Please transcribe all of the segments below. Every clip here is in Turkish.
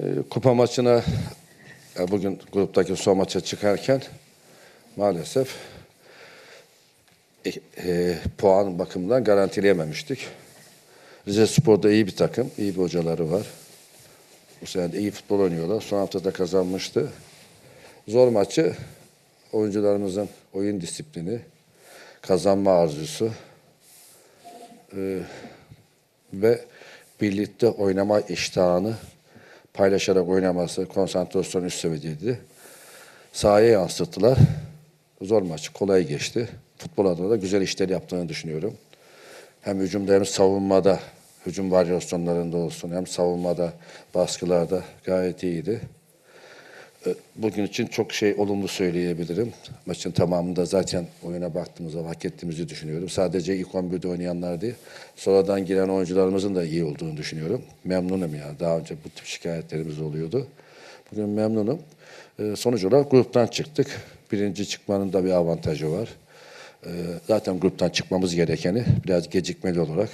E, kupa maçına e, bugün gruptaki son maça çıkarken maalesef e, e, puan bakımından garantileyememiştik. Rize Spor'da iyi bir takım, iyi bir hocaları var. Bu sene iyi futbol oynuyorlar. Son haftada kazanmıştı. Zor maçı oyuncularımızın oyun disiplini, kazanma arzusu e, ve birlikte oynama iştahını paylaşarak oynaması, konsantrasyon üst seviyedeydi. Sahaya yansıttılar. Zor maç, kolay geçti. Futbol adına da güzel işler yaptığını düşünüyorum. Hem hücumda hem savunmada, hücum varyasyonlarında olsun, hem savunmada, baskılarda gayet iyiydi. E, Bugün için çok şey olumlu söyleyebilirim. Maçın tamamında zaten oyuna baktığımızda hak ettiğimizi düşünüyorum. Sadece ilk 11'de oynayanlar değil, sonradan giren oyuncularımızın da iyi olduğunu düşünüyorum. Memnunum yani. Daha önce bu tip şikayetlerimiz oluyordu. Bugün memnunum. E, Sonuç olarak gruptan çıktık. Birinci çıkmanın da bir avantajı var. E, Zaten gruptan çıkmamız gerekeni biraz gecikmeli olarak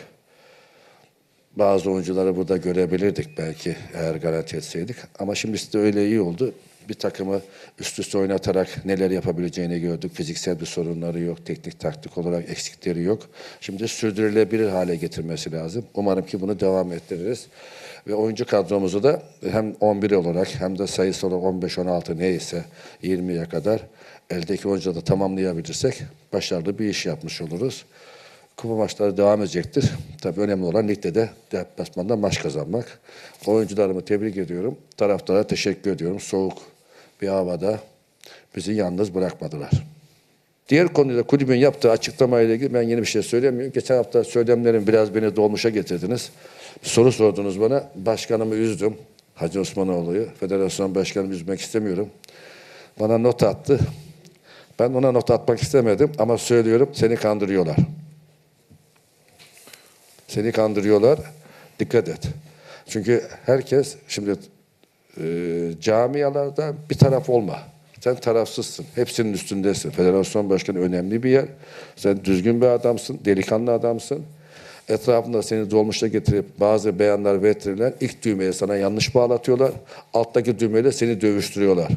bazı oyuncuları burada görebilirdik belki eğer garanti etseydik. Ama şimdi de öyle iyi oldu. Bir takımı üst üste oynatarak neler yapabileceğini gördük. Fiziksel bir sorunları yok, teknik taktik olarak eksikleri yok. Şimdi sürdürülebilir hale getirmesi lazım. Umarım ki bunu devam ettiririz. Ve oyuncu kadromuzu da hem 11 olarak hem de sayısı olarak 15-16 neyse 20'ye kadar eldeki oyuncuları da tamamlayabilirsek başarılı bir iş yapmış oluruz. Kupa maçları devam edecektir. Tabii önemli olan ligde de deplasmanda maç kazanmak. Oyuncularımı tebrik ediyorum. Taraftara teşekkür ediyorum. Soğuk bir havada bizi yalnız bırakmadılar. Diğer konuda kulübün yaptığı açıklamayla ilgili ben yeni bir şey söylemiyorum. Geçen hafta söylemlerim biraz beni dolmuşa getirdiniz. Soru sordunuz bana. Başkanımı üzdüm. Hacı Osmanoğlu'yu. Federasyon başkanımı üzmek istemiyorum. Bana not attı. Ben ona not atmak istemedim ama söylüyorum seni kandırıyorlar. Seni kandırıyorlar. Dikkat et. Çünkü herkes şimdi e, camialarda bir taraf olma. Sen tarafsızsın. Hepsinin üstündesin. Federasyon başkanı önemli bir yer. Sen düzgün bir adamsın. Delikanlı adamsın. Etrafında seni dolmuşta getirip bazı beyanlar verirler. İlk düğmeye sana yanlış bağlatıyorlar. Alttaki düğmeyle seni dövüştürüyorlar.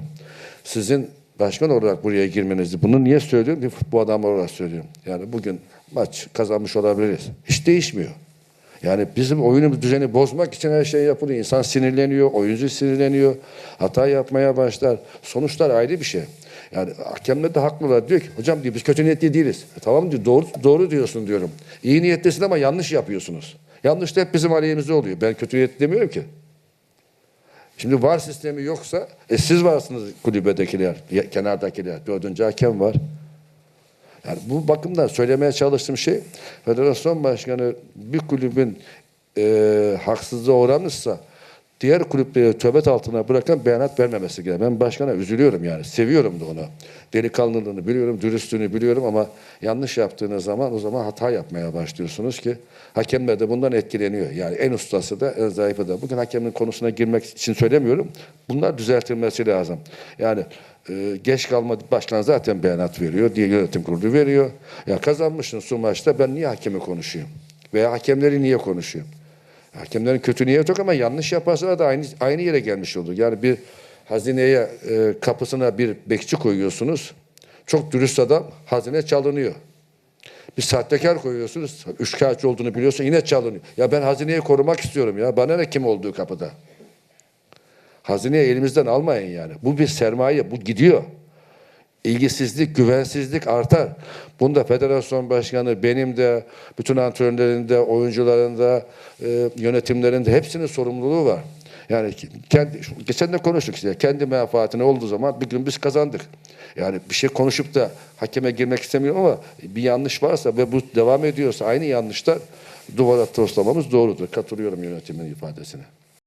Sizin başkan olarak buraya girmenizi bunu niye söylüyorum? Futbol adamı olarak söylüyorum. Yani bugün maç kazanmış olabiliriz. Değişmiyor. Yani bizim oyunumuz düzeni bozmak için her şey yapılıyor. İnsan sinirleniyor, oyuncu sinirleniyor, hata yapmaya başlar. Sonuçlar ayrı bir şey. Yani hakemler de haklılar. Diyor ki hocam diyor biz kötü niyetli değiliz. E, tamam diyor doğru, doğru diyorsun diyorum. İyi niyetlisin ama yanlış yapıyorsunuz. Yanlış da hep bizim aleyhimizde oluyor. Ben kötü niyetli demiyorum ki. Şimdi var sistemi yoksa e siz varsınız kulübedekiler, kenardakiler. Dördüncü hakem var. Yani bu bakımdan söylemeye çalıştığım şey federasyon başkanı bir kulübün e, haksızlığa uğramışsa diğer kulüpleri töbet altına bırakan beyanat vermemesi gerekiyor. Ben başkana üzülüyorum yani. Seviyorum da onu. Delikanlılığını biliyorum, dürüstlüğünü biliyorum ama yanlış yaptığınız zaman o zaman hata yapmaya başlıyorsunuz ki hakemler de bundan etkileniyor. Yani en ustası da en zayıfı da. Bugün hakemin konusuna girmek için söylemiyorum. Bunlar düzeltilmesi lazım. Yani ee, geç kalma başkan zaten beyanat veriyor. Diye yönetim kurulu veriyor. Ya kazanmışsın şu maçta ben niye hakemi konuşuyorum? Veya hakemleri niye konuşuyorum? Hakemlerin kötü niyeti yok ama yanlış yaparsa da aynı aynı yere gelmiş olur. Yani bir hazineye e, kapısına bir bekçi koyuyorsunuz. Çok dürüst adam hazine çalınıyor. Bir sahtekar koyuyorsunuz. Üçkağıtçı olduğunu biliyorsun yine çalınıyor. Ya ben hazineyi korumak istiyorum ya. Bana ne kim olduğu kapıda. Hazineyi elimizden almayın yani. Bu bir sermaye, bu gidiyor. İlgisizlik, güvensizlik artar. Bunda federasyon başkanı, benim de, bütün antrenörlerin de, oyuncuların da, e, yönetimlerin de hepsinin sorumluluğu var. Yani kendi, geçen de konuştuk işte. Kendi menfaatine olduğu zaman bir gün biz kazandık. Yani bir şey konuşup da hakeme girmek istemiyorum ama bir yanlış varsa ve bu devam ediyorsa aynı yanlışlar duvara toslamamız doğrudur. Katılıyorum yönetimin ifadesine.